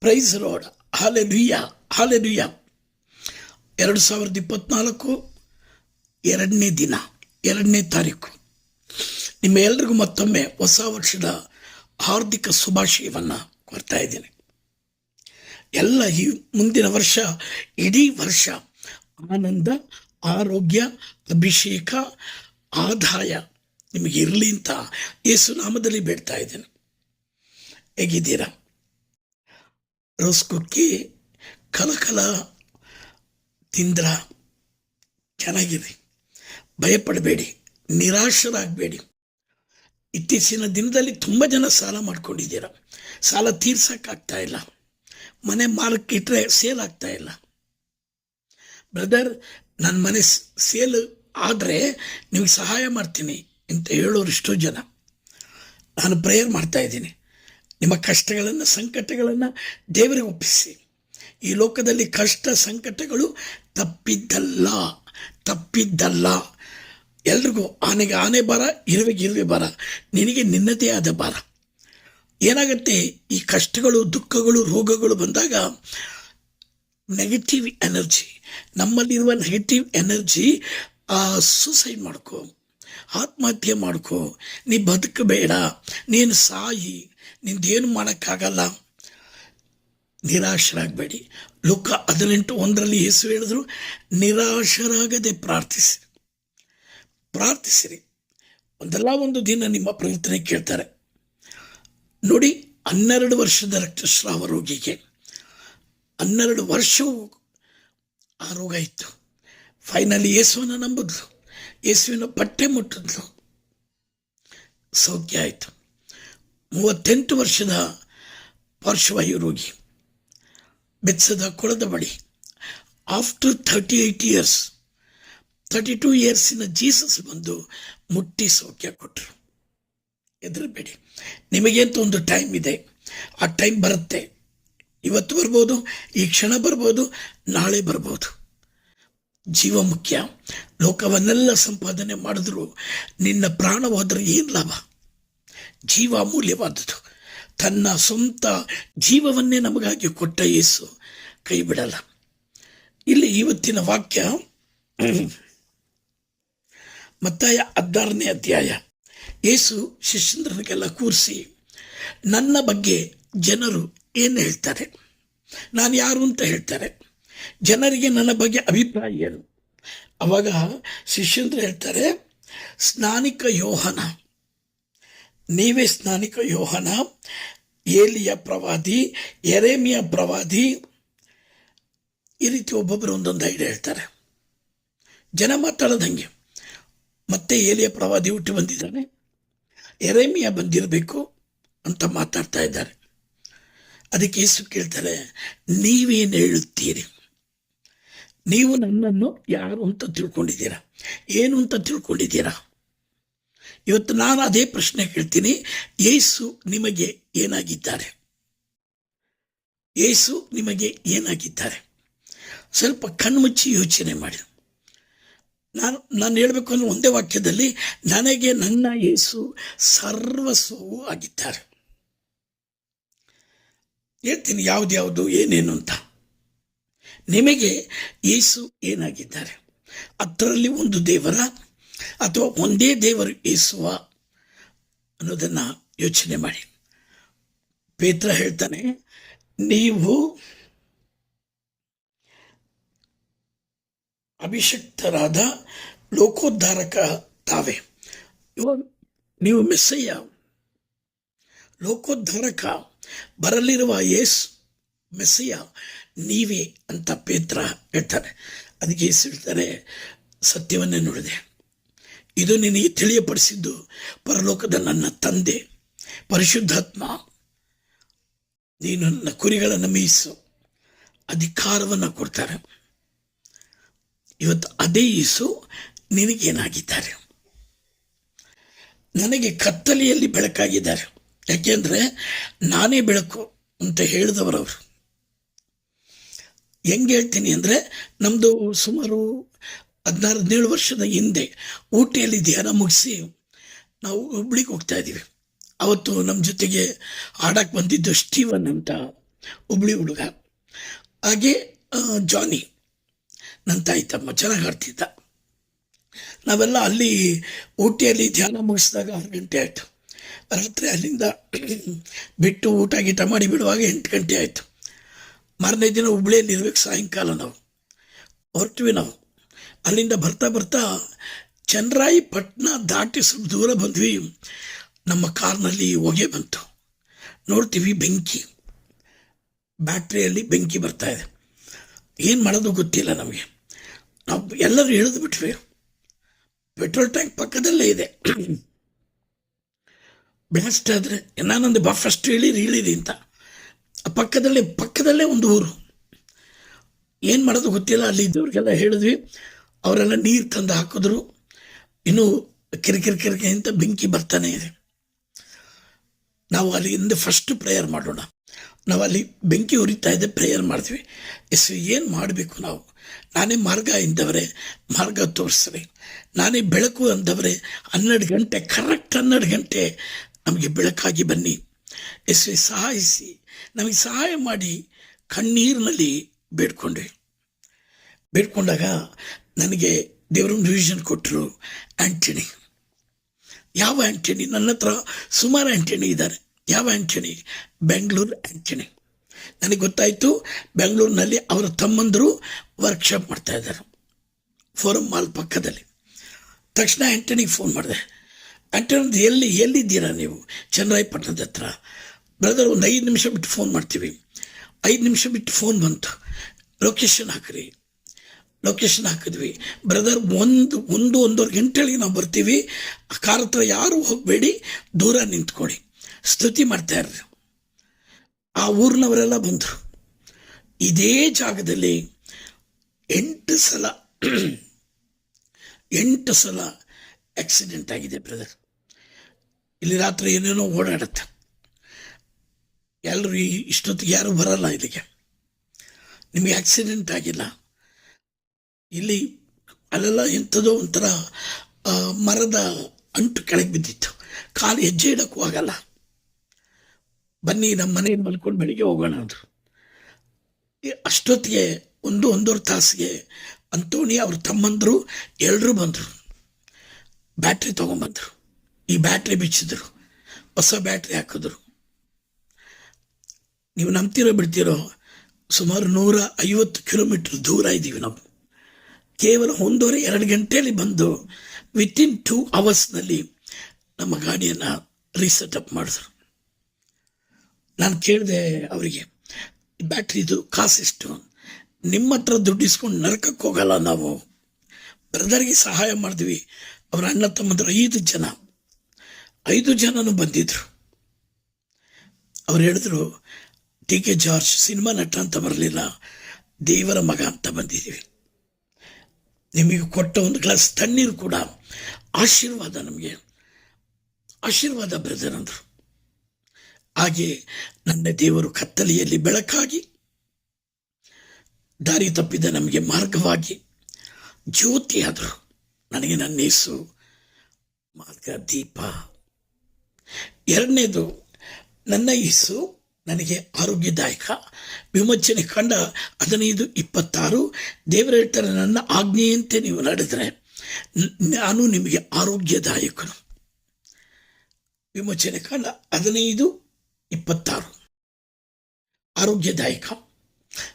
Price road ಹಾಲೆ ದುಯ್ಯ ಹಾಲೆ ದುಯ್ಯ ಎರಡು ಸಾವಿರದ ಇಪ್ಪತ್ನಾಲ್ಕು ಎರಡನೇ ದಿನ, ಎರಡನೇ ತಾರೀಕು. ನಿಮ್ಮ ಎಲ್ರಿಗೂ ಮತ್ತೊಮ್ಮೆ ಹೊಸ ವರ್ಷದ ಹಾರ್ದಿಕ ಶುಭಾಶಯವನ್ನು ಕೊಡ್ತಾ ಇದ್ದೀನಿ. ಎಲ್ಲ ಈ ಮುಂದಿನ ವರ್ಷ, ಇಡೀ ವರ್ಷ ಆನಂದ, ಆರೋಗ್ಯ, ಅಭಿಷೇಕ, ಆದಾಯ ನಿಮಗೆ ಇರಲಿ ಅಂತ ಯೇಸು ನಾಮದಲ್ಲಿ ಬೇಡ್ತಾ ಇದ್ದೇನೆ. ಹೇಗಿದ್ದೀರಾ? ರೋಸ್ ಕುಕ್ಕಿ ಕಲಕಲ ತಿಂದ್ರ ಚೆನ್ನಾಗಿದೆ. ಭಯಪಡಬೇಡಿ, ನಿರಾಶರಾಗಬೇಡಿ. ಇತ್ತೀಚಿನ ದಿನದಲ್ಲಿ ತುಂಬ ಜನ ಸಾಲ ಮಾಡ್ಕೊಂಡಿದ್ದೀರ. ಸಾಲ ತೀರ್ಸೋಕ್ಕಾಗ್ತಾ ಇಲ್ಲ. ಮನೆ ಮಾರಕ್ಕೆ ಇಟ್ಟರೆ ಸೇಲ್ ಆಗ್ತಾ ಇಲ್ಲ. ಬ್ರದರ್ ನನ್ನ ಮನೆ ಸೇಲ್ ಆದರೆ ನಿಮಗೆ ಸಹಾಯ ಮಾಡ್ತೀನಿ ಅಂತ ಹೇಳೋರು ಎಷ್ಟೋ ಜನ. ನಾನು ಪ್ರೇಯರ್ ಮಾಡ್ತಾ ಇದ್ದೀನಿ. ನಿಮ್ಮ ಕಷ್ಟಗಳನ್ನು, ಸಂಕಟಗಳನ್ನು ದೇವರಿಗೆ ಒಪ್ಪಿಸಿ. ಈ ಲೋಕದಲ್ಲಿ ಕಷ್ಟ, ಸಂಕಟಗಳು ತಪ್ಪಿದ್ದಲ್ಲ ತಪ್ಪಿದ್ದಲ್ಲ. ಎಲ್ರಿಗೂ ಆನೆಗೆ ಆನೆ ಬರ ಇರುವೆಗೆ ಇರುವೆ ಬರ, ನಿನಗೆ ನಿನ್ನದೇ ಆದ ಬಾರ. ಏನಾಗುತ್ತೆ, ಈ ಕಷ್ಟಗಳು, ದುಃಖಗಳು, ರೋಗಗಳು ಬಂದಾಗ ನೆಗೆಟಿವ್ ಎನರ್ಜಿ ನಮ್ಮಲ್ಲಿರುವ ನೆಗೆಟಿವ್ ಎನರ್ಜಿ ಸೂಸೈಡ್ ಮಾಡ್ಕೋ. ಆತ್ಮಹತ್ಯೆ ಮಾಡ್ಕೋ. ನೀ ಬದುಕಬೇಡ. ನೀನು ಸಾಯಿ. ನಿಂದೇನು ಮಾಡೋಕ್ಕಾಗಲ್ಲ. ನಿರಾಶರಾಗಬೇಡಿ. ಲೋಕ ಹದಿನೆಂಟು ಒಂದರಲ್ಲಿ ಯೇಸು ಹೇಳಿದ್ರು, ನಿರಾಶರಾಗದೆ ಪ್ರಾರ್ಥಿಸಿ. ಪ್ರಾರ್ಥಿಸಿರಿ. ಒಂದಲ್ಲ ಒಂದು ದಿನ ನಿಮ್ಮ ಪ್ರಾರ್ಥನೆ ಕೇಳ್ತಾರೆ. ನೋಡಿ, ಹನ್ನೆರಡು ವರ್ಷದ ರಕ್ತಸ್ರಾವ ರೋಗಿಗೆ ಹನ್ನೆರಡು ವರ್ಷವೂ ಆ ರೋಗ ಇತ್ತು. ಫೈನಲಿ ಯೇಸುವನ್ನು ನಂಬಿದ್ಲು. ಯೇಸುವಿನ ಬಟ್ಟೆ ಮುಟ್ಟಿದ್ಲು. ಸೌಖ್ಯ ಆಯಿತು. ಮೂವತ್ತೆಂಟು ವರ್ಷದ ಪಾರ್ಶ್ವವಾಯು ರೋಗಿ, ಬೆಚ್ಚದ ಕೊಳದ ಬಳಿ, after thirty eight years, thirty two ಇಯರ್ಸಿನ Jesus ಬಂದು ಮುಟ್ಟಿ ಸೌಖ್ಯ ಕೊಟ್ಟರು. ಹೆದರಬೇಡಿ. ನಿಮಗೇಂತ ಒಂದು ಟೈಮ್ ಇದೆ. ಆ ಟೈಮ್ ಬರುತ್ತೆ. ಇವತ್ತು ಬರ್ಬೋದು, ಈ ಕ್ಷಣ ಬರ್ಬೋದು, ನಾಳೆ ಬರ್ಬೋದು. ಜೀವ ಮುಖ್ಯ. ಲೋಕವನ್ನೆಲ್ಲ ಸಂಪಾದನೆ ಮಾಡಿದ್ರು. ನಿನ್ನ ಪ್ರಾಣ ಹೋದ್ರೆ ಏನು ಲಾಭ? ಜೀವ ಅಮೂಲ್ಯವಾದದ್ದು ತನ್ನ ಸ್ವಂತ ಜೀವವನ್ನೇ ನಮಗಾಗಿ ಕೊಟ್ಟ ಯೇಸು ಕೈ ಬಿಡಲ್ಲ. ಇಲ್ಲಿ ಇವತ್ತಿನ ವಾಕ್ಯ ಮತ್ತಾಯ ಹದಿನಾರನೇ ಅಧ್ಯಾಯ. ಏಸು ಶಿಷ್ಯಂದ್ರನಿಗೆಲ್ಲ ಕೂರಿಸಿ, ನನ್ನ ಬಗ್ಗೆ ಜನರು ಏನು ಹೇಳ್ತಾರೆ? ನಾನು ಯಾರು ಅಂತ ಹೇಳ್ತಾರೆ? ಜನರಿಗೆ ನನ್ನ ಬಗ್ಗೆ ಅಭಿಪ್ರಾಯ ಏನು? ಅವಾಗ ಶಿಷ್ಯಂದ್ರು ಹೇಳ್ತಾರೆ, ಸ್ನಾನಿಕ ಯೋಹನ, ನೀವೇ ಸ್ನಾನಿಕ ಯೋಹನ, ಏಲಿಯ ಪ್ರವಾದಿ ಎರೇಮಿಯ ಪ್ರವಾದಿ, ಈ ರೀತಿ ಒಬ್ಬೊಬ್ಬರು ಒಂದೊಂದು ಐಡಿಯಾ ಹೇಳ್ತಾರೆ. ಜನ ಮಾತಾಡೋದಂಗೆ ಮತ್ತೆ ಏಲಿಯ ಪ್ರವಾದಿ ಹುಟ್ಟಿ ಬಂದಿದ್ದಾನೆ. ಎರೇಮಿಯ ಬಂದಿರಬೇಕು ಅಂತ ಮಾತಾಡ್ತಾ ಇದ್ದಾರೆ. ಅದಕ್ಕೆ ಯೇಸು ಕೇಳ್ತಾರೆ, ನೀವೇನು ಹೇಳುತ್ತೀರಿ? ನೀವು ನನ್ನನ್ನು ಯಾರು ಅಂತ ತಿಳ್ಕೊಂಡಿದ್ದೀರಾ? ಏನು ಅಂತ ತಿಳ್ಕೊಂಡಿದ್ದೀರಾ? ಇವತ್ತು ನಾನು ಅದೇ ಪ್ರಶ್ನೆ ಕೇಳ್ತೀನಿ. ಏಸು ನಿಮಗೆ ಏನಾಗಿದ್ದಾರೆ? ಏಸು ನಿಮಗೆ ಏನಾಗಿದ್ದಾರೆ? ಸ್ವಲ್ಪ ಕಣ್ಮುಚ್ಚಿ ಯೋಚನೆ ಮಾಡಿ. ನಾನು ನಾನು ಹೇಳಬೇಕು ಅಂದರೆ ಒಂದೇ ವಾಕ್ಯದಲ್ಲಿ, ನನಗೆ ನನ್ನ ಯೇಸು ಸರ್ವಸ್ವವು ಆಗಿದ್ದಾರೆ. ಹೇಳ್ತೀನಿ ಯಾವ್ದು ಏನೇನು ಅಂತ. ನಿಮಗೆ ಯೇಸು ಏನಾಗಿದ್ದಾರೆ? ಅದರಲ್ಲಿ ಒಂದು ದೇವರ ಅಥವಾ ಒಂದೇ ದೇವರು ಏಸುವ ಅನ್ನೋದನ್ನು ಯೋಚನೆ ಮಾಡಿ. ಪೇತ್ರ ಹೇಳ್ತಾನೆ, ನೀವು ಅಭಿಷಕ್ತರಾದ ಲೋಕೋದ್ಧಾರಕ ತಾವೇ. ನೀವು ಮೆಸ್ಸಯ್ಯ ಲೋಕೋದ್ಧಾರಕ ಬರಲಿರುವ ಯೇಸು ಮೆಸ್ಸಯ್ಯ ನೀವೇ ಅಂತ ಪೇತ್ರ ಹೇಳ್ತಾನೆ. ಅದಕ್ಕೆ ಹೇಳ್ತಾರೆ ಸತ್ಯವನ್ನೇ ನೋಡಿದೆ. ಇದು ನಿನಗೆ ತಿಳಿಯಪಡಿಸಿದ್ದು ಪರಲೋಕದ ನನ್ನ ತಂದೆ, ಪರಿಶುದ್ಧಾತ್ಮ. ನೀನು ನನ್ನ ಕುರಿಗಳನ್ನು ಮೇಯಿಸು, ಅಧಿಕಾರವನ್ನು ಕೊಡ್ತಾರೆ. ಇವತ್ತು ಅದೇ ಯೇಸು ನಿನಗೇನಾಗಿದ್ದಾರೆ? ನನಗೆ ಕತ್ತಲೆಯಲ್ಲಿ ಬೆಳಕಾಗಿದ್ದಾರೆ. ಯಾಕೆಂದರೆ ನಾನೇ ಬೆಳಕು ಅಂತ ಹೇಳಿದವರವರು ಹೆಂಗೆ ಹೇಳ್ತೀನಿ ಅಂದರೆ ನಮ್ಮದು ಸುಮಾರು ಹದಿನಾರು, ಹದಿನೇಳು ವರ್ಷದ ಹಿಂದೆ ಊಟಿಯಲ್ಲಿ ಧ್ಯಾನ ಮುಗಿಸಿ ನಾವು ಹುಬ್ಳಿಗೆ ಹೋಗ್ತಾ ಇದ್ದೀವಿ. ಅವತ್ತು ನಮ್ಮ ಜೊತೆಗೆ ಆಡಕ್ಕೆ ಬಂದಿದ್ದು ಸ್ಟೀವನ್ ಅಂತ ಹುಬ್ಳಿ ಹುಡುಗ. ಹಾಗೆ ಜಾನಿ ನನ್ನ ತಾಯಿ ತಮ್ಮ ಚೆನ್ನಾಗಿ ಆಡ್ತಿದ್ದ ನಾವೆಲ್ಲ ಅಲ್ಲಿ ಊಟಿಯಲ್ಲಿ ಧ್ಯಾನ ಮುಗಿಸಿದಾಗ ಆರು ಗಂಟೆ ಆಯಿತು. ರಾತ್ರಿ ಅಲ್ಲಿಂದ ಬಿಟ್ಟು ಊಟ ಗೀಟ ಮಾಡಿ ಬಿಡುವಾಗ ಎಂಟು ಗಂಟೆ ಆಯಿತು. ಮಾರನೇ ದಿನ ಹುಬ್ಳಿಯಲ್ಲಿ ಇರ್ಬೇಕು ಸಾಯಂಕಾಲ ನಾವು. ಹೊರಟ್ವಿ ನಾವು. ಅಲ್ಲಿಂದ ಬರ್ತಾ ಬರ್ತಾ ಚಂದ್ರಾಯಿ ಪಟ್ಟಣ ದಾಟಿ ಸ್ವಲ್ಪ ದೂರ ಬಂದ್ವಿ. ನಮ್ಮ ಕಾರ್ನಲ್ಲಿ ಹೊಗೆ ಬಂತು. ನೋಡ್ತೀವಿ ಬೆಂಕಿ. ಬ್ಯಾಟ್ರಿಯಲ್ಲಿ ಬೆಂಕಿ ಬರ್ತಾ ಇದೆ. ಏನು ಮಾಡೋದು ಗೊತ್ತಿಲ್ಲ ನಮಗೆ. ನಾವು ಎಲ್ಲರೂ ಇಳಿದು ಬಿಟ್ವಿ. ಪೆಟ್ರೋಲ್ ಟ್ಯಾಂಕ್ ಪಕ್ಕದಲ್ಲೇ ಇದೆ. ಬೆಸ್ಟ್ ಆದರೆ ನಾನೊಂದು ಬಾ ಫಸ್ಟ್ ಇಳೀರಿ ಇಳೀರಿ ಅಂತ. ಪಕ್ಕದಲ್ಲೇ ಪಕ್ಕದಲ್ಲೇ ಒಂದು ಊರು. ಏನು ಮಾಡೋದು ಗೊತ್ತಿಲ್ಲ, ಅಲ್ಲಿ ಇದ್ದವ್ರಿಗೆಲ್ಲ ಹೇಳಿದ್ವಿ. ಅವರೆಲ್ಲ ನೀರು ತಂದು ಹಾಕಿದ್ರು. ಇನ್ನೂ ಕಿರಿಕಿರಿ ಕಿರಿಕಿ ಅಂತ ಬೆಂಕಿ ಬರ್ತಾನೆ ಇದೆ. ನಾವು ಅಲ್ಲಿಂದ ಫಸ್ಟ್ ಪ್ರೇಯರ್ ಮಾಡೋಣ. ನಾವು ಅಲ್ಲಿ ಬೆಂಕಿ ಉರಿತಾ ಇದೆ ಪ್ರೇಯರ್ ಮಾಡ್ತೀವಿ. ಎಸ್ ಏನು ಮಾಡಬೇಕು ನಾವು? ನಾನೇ ಮಾರ್ಗ ಎಂದವರೇ ಮಾರ್ಗ ತೋರಿಸ್ರಿ. ನಾನೇ ಬೆಳಕು ಅಂದವರೇ, ಹನ್ನೆರಡು ಗಂಟೆ ಕರೆಕ್ಟ್ ಹನ್ನೆರಡು ಗಂಟೆ ನಮಗೆ ಬೆಳಕಾಗಿ ಬನ್ನಿ. ಎಸ್ ಸಹಾಯಿಸಿ. ನಮಗೆ ಸಹಾಯ ಮಾಡಿ ಕಣ್ಣೀರಿನಲ್ಲಿ ಬೇಡ್ಕೊಂಡೆ. ಬೇಡ್ಕೊಂಡಾಗ ನನಗೆ ದೇವರೊಂದು ರಿವಿಷನ್ ಕೊಟ್ಟರು ಆ್ಯಂಟನಿ ಯಾವ ಆ್ಯಂಟನಿ ನನ್ನ ಹತ್ರ ಸುಮಾರು ಆ್ಯಂಟನಿ ಇದ್ದಾರೆ. ಯಾವ ಆ್ಯಂಟನಿ ಬೆಂಗಳೂರು ಆ್ಯಂಟನಿ ನನಗೆ ಗೊತ್ತಾಯಿತು, ಬೆಂಗಳೂರಿನಲ್ಲಿ ಅವರ ತಮ್ಮಂದರು ವರ್ಕ್ಶಾಪ್ ಮಾಡ್ತಾ ಇದ್ದಾರೆ. ಫೋರಮ್ ಮಾಲ್ ಪಕ್ಕದಲ್ಲಿ. ತಕ್ಷಣ ಆ್ಯಂಟನಿಗೆ ಫೋನ್ ಮಾಡಿದೆ. ಆ್ಯಂಟನಿ ಎಲ್ಲಿ, ಎಲ್ಲಿದ್ದೀರಾ ನೀವು? ಚೆನ್ನರಾಯಪಟ್ಟಣದ ಹತ್ರ. ಬ್ರದರ್ ಒಂದು ಐದು ನಿಮಿಷ ಬಿಟ್ಟು ಫೋನ್ ಮಾಡ್ತೀವಿ. ಐದು ನಿಮಿಷ ಬಿಟ್ಟು ಫೋನ್ ಬಂತು. ಲೊಕೇಶನ್ ಹಾಕ್ರಿ. ಲೊಕೇಶನ್ ಹಾಕಿದ್ವಿ. ಬ್ರದರ್ ಒಂದು ಒಂದು, ಒಂದೂವರೆ ಗಂಟೆಗೆ ನಾವು ಬರ್ತೀವಿ. ಆ ಕಾರ್ ಹತ್ರ ಯಾರು ಹೋಗಬೇಡಿ. ದೂರ ನಿಂತ್ಕೊಳ್ಳಿ. ಸ್ತುತಿ ಮಾಡ್ತಾ ಇರ್ರಿ. ಆ ಊರಿನವರೆಲ್ಲ ಬಂದರು. ಇದೇ ಜಾಗದಲ್ಲಿ ಎಂಟು ಸಲ ಎಂಟು ಸಲ ಆಕ್ಸಿಡೆಂಟ್ ಆಗಿದೆ ಬ್ರದರ್ ಇಲ್ಲಿ ರಾತ್ರಿ ಏನೇನೋ ಓಡಾಡುತ್ತೆ. ಎಲ್ಲರೂ ಇಷ್ಟೊತ್ತಿಗೆ ಯಾರೂ ಬರಲ್ಲ ಇಲ್ಲಿಗೆ. ನಿಮಗೆ ಆಕ್ಸಿಡೆಂಟ್ ಆಗಿಲ್ಲ. ಇಲ್ಲಿ ಅಲ್ಲೆಲ್ಲ ಎಂಥದೋ ಒಂಥರ ಮರದ ಅಂಟು ಕೆಳಗೆ ಬಿದ್ದಿತ್ತು. ಕಾಲು ಹೆಜ್ಜೆ ಇಡೋಕ್ಕೂ ಆಗಲ್ಲ. ಬನ್ನಿ, ನಮ್ಮ ಮನೆಯಲ್ಲಿ ಮಲ್ಕೊಂಡು ಬೆಳಿಗ್ಗೆ ಹೋಗೋಣ ಅಂದರು. ಅಷ್ಟೊತ್ತಿಗೆ ಒಂದು, ಒಂದೂವರೆ ತಾಸಿಗೆ ಅಂತೋಣಿ ಅವ್ರ ತಮ್ಮಂದರು ಎಲ್ಲರೂ ಬಂದರು. ಬ್ಯಾಟ್ರಿ ತೊಗೊಂಬಂದರು. ಈ ಬ್ಯಾಟ್ರಿ ಬಿಚ್ಚಿದ್ರು. ಹೊಸ ಬ್ಯಾಟ್ರಿ ಹಾಕಿದ್ರು. ನೀವು ನಂಬ್ತಿರೋ ಬಿಡ್ತಿರೋ ಸುಮಾರು ನೂರ ಐವತ್ತು ಕಿಲೋಮೀಟ್ರ್ ದೂರ ಇದ್ದೀವಿ ನಾವು. ಕೇವಲ ಒಂದೂವರೆ ಎರಡು ಗಂಟೆಯಲ್ಲಿ ಬಂದು ವಿತಿನ್ ಟೂ ಅವರ್ಸ್ನಲ್ಲಿ ನಮ್ಮ ಗಾಡಿಯನ್ನು ರೀಸೆಟ್ ಅಪ್ ಮಾಡಿದ್ರು ನಾನು ಕೇಳಿದೆ ಅವರಿಗೆ ಬ್ಯಾಟ್ರಿದು ಕಾಸೆಷ್ಟು ನಿಮ್ಮ ಹತ್ರ ದುಡ್ಡು ಇಸ್ಕೊಂಡು ನರಕಕ್ಕೆ ಹೋಗಲ್ಲ ನಾವು. ಬ್ರದರ್ಗೆ ಸಹಾಯ ಮಾಡಿದ್ವಿ. ಅವರ ಅಣ್ಣ ತಮ್ಮಂದಿರು ಐದು ಜನ. ಐದು ಜನನೂ ಬಂದಿದ್ರು. ಅವ್ರು ಹೇಳಿದ್ರು ಟಿ ಕೆ ಜಾರ್ಜ್ ಸಿನಿಮಾ ನಟ ಅಂತ ಬರಲಿಲ್ಲ. ದೇವರ ಮಗ ಅಂತ ಬಂದಿದ್ದೀವಿ. ನಿಮಗೆ ಕೊಟ್ಟ ಒಂದು ಗ್ಲಾಸ್ ತಣ್ಣೀರು ಕೂಡ ಆಶೀರ್ವಾದ ನಮಗೆ. ಆಶೀರ್ವಾದ ಬ್ರದರ್ ಅಂದರು. ಹಾಗೆ ನನ್ನ ದೇವರು ಕತ್ತಲೆಯಲ್ಲಿ ಬೆಳಕಾಗಿ, ದಾರಿ ತಪ್ಪಿದ ನಮಗೆ ಮಾರ್ಗವಾಗಿ ಜ್ಯೋತಿಯಾದರು ನನಗೆ ನನ್ನ ಯೇಸು ಮಾರ್ಗ ದೀಪ ಎರಡನೇದು, ನನ್ನ ಯೇಸು ನನಗೆ ಆರೋಗ್ಯದಾಯಕ. ವಿಮೋಚನೆ ಕಂಡ ಹದಿನೈದು ಇಪ್ಪತ್ತಾರು, ದೇವರು ಹೇಳ್ತಾರೆ, ನನ್ನ ಆಜ್ಞೆಯಂತೆ ನೀವು ನಡೆದರೆ ನಾನು ನಿಮಗೆ ಆರೋಗ್ಯದಾಯಕನು. ವಿಮೋಚನೆ ಕಂಡ ಹದಿನೈದು ಇಪ್ಪತ್ತಾರು. ಆರೋಗ್ಯದಾಯಕ.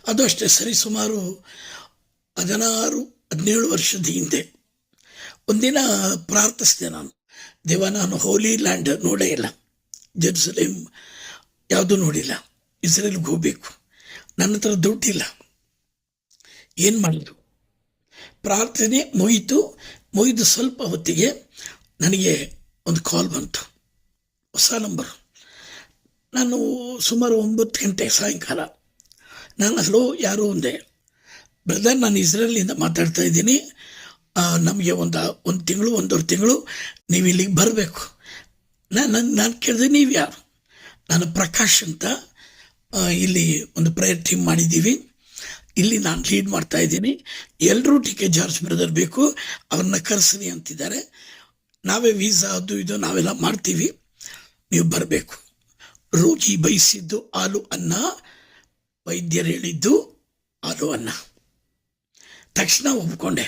ಅದು ಅಷ್ಟೇ ಸರಿಸುಮಾರು ಹದಿನಾರು, ಹದಿನೇಳು ವರ್ಷದ ಹಿಂದೆ. ಒಂದಿನ ಪ್ರಾರ್ಥಿಸಿದೆ ನಾನು. ದೇವ, ನಾನು ಹೋಲಿ ಲ್ಯಾಂಡ್ ನೋಡೇ ಇಲ್ಲ. ಜೆರುಸಲೇಮ್ ಯಾವುದೂ ನೋಡಿಲ್ಲ. ಇಸ್ರೇಲ್ಗೆ ಹೋಗಬೇಕು. ನನ್ನ ಹತ್ರ ದುಡ್ಡಿಲ್ಲ. ಏನು ಮಾಡಿದ್ರು ಪ್ರಾರ್ಥನೆ ಮುಗಿತು. ಮುಗಿದು ಸ್ವಲ್ಪ ಹೊತ್ತಿಗೆ ನನಗೆ ಒಂದು ಕಾಲ್ ಬಂತು. ಹೊಸ ನಂಬರ್ ನಾನು ಸುಮಾರು ಒಂಬತ್ತು ಗಂಟೆ ಸಾಯಂಕಾಲ. ನಾನು ಹಲೋ ಯಾರು ಒಂದೆ. ಬ್ರದರ್ ನಾನು ಇಸ್ರೇಲಿಂದ ಮಾತಾಡ್ತಾ ಇದ್ದೀನಿ. ನಮಗೆ ಒಂದು ಒಂದು ತಿಂಗಳು, ಒಂದೂವರೆ ತಿಂಗಳು ನೀವು ಇಲ್ಲಿಗೆ ಬರಬೇಕು ನಾನು ನಾನು ಕೇಳಿದೆ ನೀವು ಯಾರು ನಾನು ಪ್ರಕಾಶ್ ಅಂತ ಇಲ್ಲಿ ಒಂದು ಪ್ರೇಯರ್ ಟೀಮ್ ಮಾಡಿದ್ದೀವಿ. ಇಲ್ಲಿ ನಾನು ಲೀಡ್ ಮಾಡ್ತಾ ಇದ್ದೀನಿ. ಎಲ್ಲರೂ ಟಿ ಕೆ ಜಾರ್ಜ್ ಬ್ರದರ್ ಬೇಕು, ಅವ್ರನ್ನ ಕರೆಸ್ರಿ ಅಂತಿದ್ದಾರೆ. ನಾವೇ ವೀಸಾ ಅದು ಇದು ನಾವೆಲ್ಲ ಮಾಡ್ತೀವಿ. ನೀವು ಬರಬೇಕು. ರೋಗಿ ಬಯಸಿದ್ದು ಹಾಲು ಅನ್ನ, ವೈದ್ಯರು ಹೇಳಿದ್ದು ಹಾಲು ಅನ್ನ. ತಕ್ಷಣ ಒಪ್ಕೊಂಡೆ.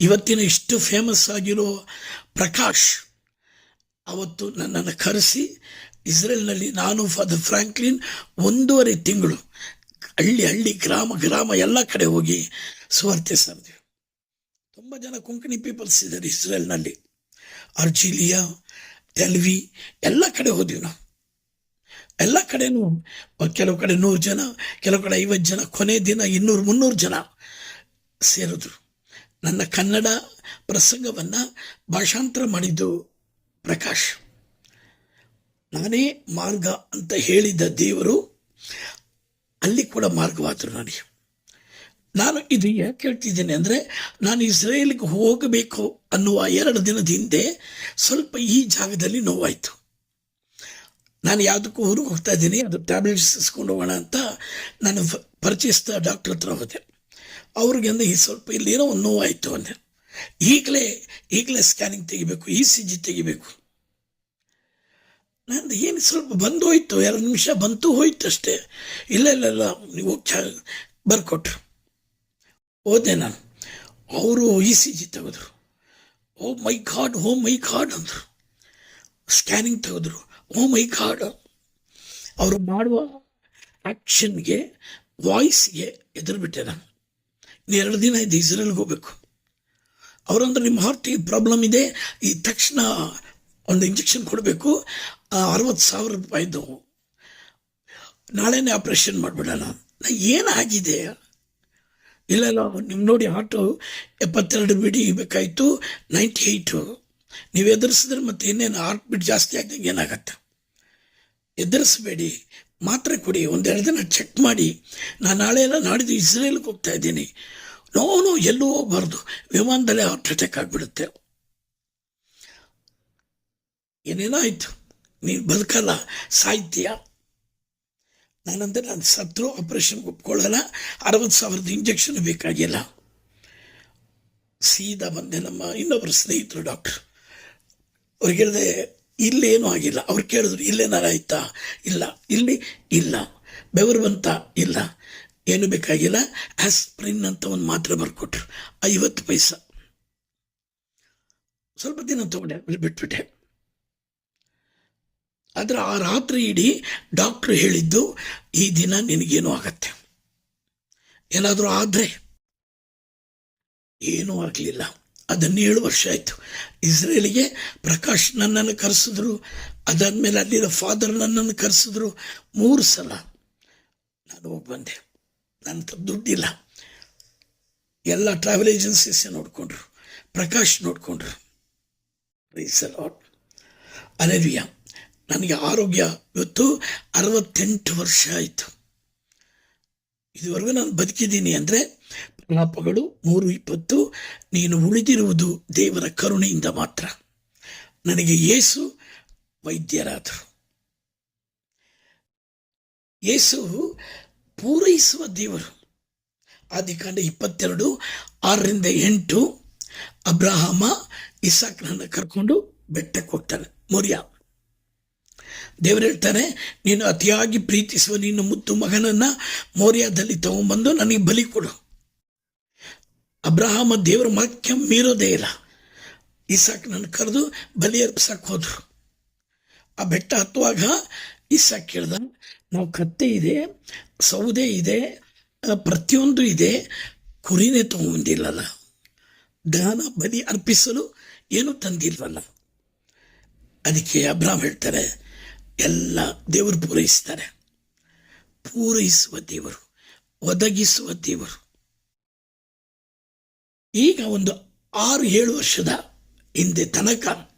ಇವತ್ತಿನ ಇಷ್ಟು ಫೇಮಸ್ ಆಗಿರೋ ಪ್ರಕಾಶ್ ಅವತ್ತು ನನ್ನನ್ನು ಕರೆಸಿ ಇಸ್ರೇಲ್ನಲ್ಲಿ ನಾನು ಫಾದರ್ ಫ್ರಾಂಕ್ಲಿನ್ ಒಂದೂವರೆ ತಿಂಗಳು ಹಳ್ಳಿ ಹಳ್ಳಿ ಗ್ರಾಮ ಗ್ರಾಮ ಎಲ್ಲ ಕಡೆ ಹೋಗಿ ಸುವಾರ್ತೆ ಸಾರಿದೆವು. ತುಂಬ ಜನ ಕೊಂಕಣಿ ಪೀಪಲ್ಸ್ ಇದ್ದಾರೆ ಇಸ್ರೇಲ್ನಲ್ಲಿ. ಅರ್ಜಿಲಿಯಾ ತೆಲ್ವಿ ಎಲ್ಲ ಕಡೆ ಹೋದ್ವಿ ನಾವು. ಎಲ್ಲ ಕಡೆನೂ ಕೆಲವು ಕಡೆ ನೂರು ಜನ, ಕೆಲವು ಕಡೆ ಐವತ್ತು ಜನ, ಕೊನೆ ದಿನ ಇನ್ನೂರು, ಮುನ್ನೂರು ಜನ ಸೇರಿದ್ರು. ನನ್ನ ಕನ್ನಡ ಪ್ರಸಂಗವನ್ನು ಭಾಷಾಂತರ ಮಾಡಿದ್ದು ಪ್ರಕಾಶ್. ನಾನೇ ಮಾರ್ಗ ಅಂತ ಹೇಳಿದ್ದ ದೇವರು ಅಲ್ಲಿ ಕೂಡ ಮಾರ್ಗವಾದರು ನನಗೆ. ನಾನು ಇದು ಯಾಕೆ ಹೇಳ್ತಿದ್ದೇನೆ ಅಂದರೆ ನಾನು ಇಸ್ರೇಲ್ಗೆ ಹೋಗಬೇಕು ಅನ್ನುವ ಎರಡು ದಿನದ ಹಿಂದೆ ಸ್ವಲ್ಪ ಈ ಜಾಗದಲ್ಲಿ ನೋವಾಯಿತು. ನಾನು ಯಾವುದಕ್ಕೂ ಊರಿಗೆ ಹೋಗ್ತಾ ಇದ್ದೀನಿ, ಅದು ಟ್ಯಾಬ್ಲೆಟ್ಸ್ ಇಸ್ಕೊಂಡು ಹೋಗೋಣ ಅಂತ ನಾನು ಪರಿಚಯಿಸಿದ ಡಾಕ್ಟ್ರ್ ಹತ್ರ ಹೋದೆ. ಅವ್ರಿಗೆ ಅಂದರೆ ಈ ಸ್ವಲ್ಪ ಇಲ್ಲಿ ಏನೋ ಒಂದು ನೋವಾಯಿತು ಅಂದೆ. ಈಗಲೇ ಈಗಲೇ ಸ್ಕ್ಯಾನಿಂಗ್ ತೆಗಿಬೇಕು ಇ ಸಿ ಜಿ ತೆಗಿಬೇಕು. ನಂದು ಏನು ಸ್ವಲ್ಪ ಬಂದು ಹೋಯ್ತು, ಎರಡು ನಿಮಿಷ ಬಂತು ಹೋಯ್ತು ಅಷ್ಟೇ. ಇಲ್ಲ ಇಲ್ಲ ಇಲ್ಲ, ನೀವು ಚ, ಬರ್ಕೊಟ್ರು. ಹೋದೆ ನಾನು. ಅವರು ಇ ಸಿ ಜಿ ತೆಗೆದ್ರು. Oh my god, oh my god ಅಂದರು. ಸ್ಕ್ಯಾನಿಂಗ್ ತೆಗೆದ್ರು. Oh my god. ಅವರು ಮಾಡುವ ಆ್ಯಕ್ಷನ್ಗೆ ವಾಯ್ಸ್ಗೆ ಎದುರುಬಿಟ್ಟೆ ನಾನು. ಇನ್ನು ಎರಡು ದಿನ ಇದು ಇಸ್ರೇಲ್ಗೆ ಹೋಗ್ಬೇಕು. ಅವರಂದ್ರೆ ನಿಮ್ಮ ಹಾರ್ಟಿಗೆ ಪ್ರಾಬ್ಲಮ್ ಇದೆ. ಈ ತಕ್ಷಣ ಒಂದು ಇಂಜೆಕ್ಷನ್ ಕೊಡಬೇಕು. ಅರವತ್ತು ಸಾವಿರ ರೂಪಾಯಿದು ನಾಳೆನೇ ಆಪ್ರೇಷನ್ ಮಾಡಿಬಿಡೋಣ. ಏನು ಆಗಿದೆ? ಇಲ್ಲ ಇಲ್ಲ ನಿಮ್ಮ ನೋಡಿ ಆಟೋ ಎಪ್ಪತ್ತೆರಡು ಬಿಡಿ ಬೇಕಾಯಿತು ನೈಂಟಿ ಏಯ್ಟು ನೀವು ಎದುರಿಸಿದ್ರೆ ಮತ್ತೆ ಇನ್ನೇನು ಹಾರ್ಟ್ ಬಿಟ್ ಜಾಸ್ತಿ ಆಗ್ದಂಗೆ ಏನಾಗತ್ತೆ? ಎದುರಿಸಬೇಡಿ. ಮಾತ್ರೆ ಕೊಡಿ, ಒಂದೆರಡು ದಿನ ಚೆಕ್ ಮಾಡಿ. ನಾನು ನಾಳೆ ಎಲ್ಲ ನಾಡಿದ್ದು ಇಸ್ರೇಲ್ಗೆ ಹೋಗ್ತಾ ಇದ್ದೀನಿ. ನೋ ನೋ, ಎಲ್ಲೂ ಹೋಗ್ಬಾರ್ದು. ವಿಮಾನದಲ್ಲೇ ಹಾರ್ಟ್ ಅಟ್ಯಾಕ್ ಆಗಿಬಿಡುತ್ತೆ. ಏನೇನೋ ಆಯಿತು. ನೀನು ಬದುಕಲ್ಲ ಸಾಹಿತ್ಯ ನಾನಂದರೆ ನಾನು ಸತ್ರು ಆಪರೇಷನ್ ಒಪ್ಕೊಳ್ಳಲ್ಲ, ಅರವತ್ತು ಸಾವಿರದ ಇಂಜೆಕ್ಷನ್ ಬೇಕಾಗಿಲ್ಲ. ಸೀದಾ ಬಂದೆ ನಮ್ಮ ಇನ್ನೊಬ್ಬರು ಸ್ನೇಹಿತರು ಡಾಕ್ಟ್ರು ಅವ್ರಿಗೆ ಹೇಳಿದೆ ಇಲ್ಲೇನೂ ಆಗಿಲ್ಲ. ಅವ್ರು ಕೇಳಿದ್ರು ಇಲ್ಲೇನಾರ ಆಯ್ತಾ? ಇಲ್ಲ. ಇಲ್ಲಿ, ಇಲ್ಲ. ಬೆವರು ಬಂತ? ಇಲ್ಲ. ಏನು ಬೇಕಾಗಿಲ್ಲ? ಆಸ್ಪ್ರಿನ್ ಅಂತ ಒಂದು ಮಾತ್ರೆ ಬರ್ಕೊಟ್ರು. ಐವತ್ತು ಪೈಸ. ಸ್ವಲ್ಪ ದಿನ ತಗೊಂಡೆ, ಬಿಟ್ಬಿಟ್ಟೆ. ಆದರೆ ಆ ರಾತ್ರಿ ಇಡೀ ಡಾಕ್ಟ್ರು ಹೇಳಿದ್ದು, ಈ ದಿನ ನಿನಗೇನು ಆಗತ್ತೆ. ಏನಾದರೂ ಆದರೆ ಏನೂ ಆಗಲಿಲ್ಲ. ಹದಿನೇಳು ವರ್ಷ ಆಯಿತು. ಇಸ್ರೇಲಿಗೆ ಪ್ರಕಾಶ್ ನನ್ನನ್ನು ಕರೆಸಿದ್ರು. ಅದಾದಮೇಲೆ ಅಲ್ಲಿರೋ ಫಾದರ್ ನನ್ನನ್ನು ಕರೆಸಿದ್ರು. ಮೂರು ಸಲ ನಾನು ಹೋಗಿ ಬಂದೆ. ನನ್ನ ದುಡ್ಡಿಲ್ಲ. ಎಲ್ಲ ಟ್ರಾವೆಲ್ ಏಜೆನ್ಸೀಸ್ ನೋಡಿಕೊಂಡ್ರು. ಪ್ರಕಾಶ್ ನೋಡಿಕೊಂಡ್ರು. ಅಲೆವಿಯ ನನಗೆ ಆರೋಗ್ಯ ಇವತ್ತು ಅರವತ್ತೆಂಟು ವರ್ಷ ಆಯಿತು. ಇದುವರೆಗೂ ನಾನು ಬದುಕಿದ್ದೀನಿ ಅಂದರೆ ಪ್ರಲಾಪಗಳು ಮೂರು ಇಪ್ಪತ್ತು, ನೀನು ಉಳಿದಿರುವುದು ದೇವರ ಕರುಣೆಯಿಂದ ಮಾತ್ರ. ನನಗೆ ಯೇಸು ವೈದ್ಯರಾದರು. ಯೇಸು ಪೂರೈಸುವ ದೇವರು. ಆದಿಕಾಂಡ ಇಪ್ಪತ್ತೆರಡು, ಆರರಿಂದ ಎಂಟು, ಅಬ್ರಹಾಮ, ಇಸಾಕ್ನನ್ನು ಕರ್ಕೊಂಡು ಬೆಟ್ಟಕ್ಕೆ ಹೋಗ್ತಾನೆ. ಮೊರಿಯಾ. ದೇವರು ಹೇಳ್ತಾರೆ, ನೀನು ಅತಿಯಾಗಿ ಪ್ರೀತಿಸುವ ನಿನ್ನ ಮುತ್ತು ಮಗನನ್ನ ಮೌರ್ಯದಲ್ಲಿ ತಗೊಂಬಂದು ನನಗೆ ಬಲಿ ಕೊಡು. ಅಬ್ರಹಾಮ ದೇವರ ವಾಕ್ಯ ಮೀರೋದೇ ಇಲ್ಲ. ಇಸಾಕ್ ನನ್ನ ಕರೆದು ಬಲಿ ಅರ್ಪಿಸಕ್ಕೆ ಹೋದ್ರು. ಆ ಬೆಟ್ಟ ಹತ್ತುವಾಗ ಇಸಾಕ್ ಕೇಳ್ದ ನಾವು ಕತ್ತೆ ಇದೆ, ಸೌದೆ ಇದೆ ಪ್ರತಿಯೊಂದು ಇದೆ, ಕುರಿನೇ ತಗೊಂಬಂದಿಲ್ಲಲ್ಲ ದಾನ ಬಲಿ ಅರ್ಪಿಸಲು ಏನು ತಂದಿಲ್ವಲ್ಲ? ಅದಕ್ಕೆ ಅಬ್ರಾಮ್ ಹೇಳ್ತಾರೆ ಎಲ್ಲ ದೇವರು ಪೂರೈಸ್ತಾರೆ. ಪೂರೈಸುವ ದೇವರು, ಒದಗಿಸುವ ದೇವರು. ಈಗ ಒಂದು ಆರು, ಏಳು ವರ್ಷದ ಹಿಂದೆ ತನಕ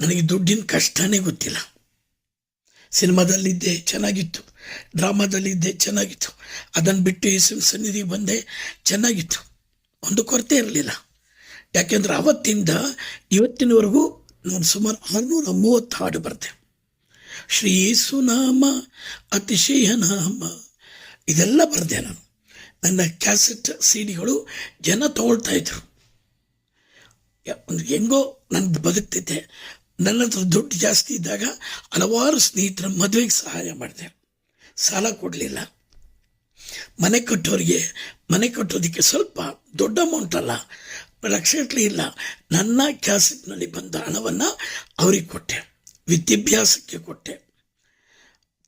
ನನಗೆ ದುಡ್ಡಿನ ಕಷ್ಟನೇ ಗೊತ್ತಿಲ್ಲ. ಸಿನಿಮಾದಲ್ಲಿದ್ದೆ ಚೆನ್ನಾಗಿತ್ತು, ಡ್ರಾಮಾದಲ್ಲಿದ್ದೆ ಚೆನ್ನಾಗಿತ್ತು. ಅದನ್ನು ಬಿಟ್ಟು ಯೇಸುವಿನ ಸನ್ನಿಧಿಗೆ ಬಂದೆ ಚೆನ್ನಾಗಿತ್ತು. ಒಂದು ಕೊರತೆ ಇರಲಿಲ್ಲ. ಯಾಕೆಂದ್ರೆ ಅವತ್ತಿಂದ ಇವತ್ತಿನವರೆಗೂ ನಾನು ಸುಮಾರು ಆರುನೂರ ಮೂವತ್ತು ಹಾಡು ಬರ್ತೆ ಶ್ರೀ ಯೇಸು ನಾಮ ಅತಿಶಯ ನಾಮ. ಇದೆಲ್ಲ ಬರೆದೆ ನಾನು. ನನ್ನ ಕ್ಯಾಸೆಟ್ ಸಿಡಿಗಳು ಜನ ತಗೊಳ್ತಾ ಇದ್ರು. ಒಂದು ಹೆಂಗೋ ನಾನು ಬದುಕ್ತಿದ್ದೆ. ನನ್ನ ಹತ್ರ ದುಡ್ಡು ಜಾಸ್ತಿ ಇದ್ದಾಗ ಹಲವಾರು ಸ್ನೇಹಿತರ ಮದುವೆಗೆ ಸಹಾಯ ಮಾಡಿದೆ. ಸಾಲ ಕೊಡಲಿಲ್ಲ. ಮನೆ ಕಟ್ಟೋರಿಗೆ, ಮನೆ ಕಟ್ಟೋದಕ್ಕೆ ಸ್ವಲ್ಪ ದೊಡ್ಡ ಅಮೌಂಟ್ ಅಲ್ಲ. ಲಕ್ಷಗಟ್ಟಲೆ ಇಲ್ಲ. ನನ್ನ ಕ್ಯಾಸೆಟ್ನಲ್ಲಿ ಬಂದ ಹಣವನ್ನು ಅವರಿಗೆ ಕೊಟ್ಟೆ. ವಿದ್ಯಾಭ್ಯಾಸಕ್ಕೆ ಕೊಟ್ಟೆ.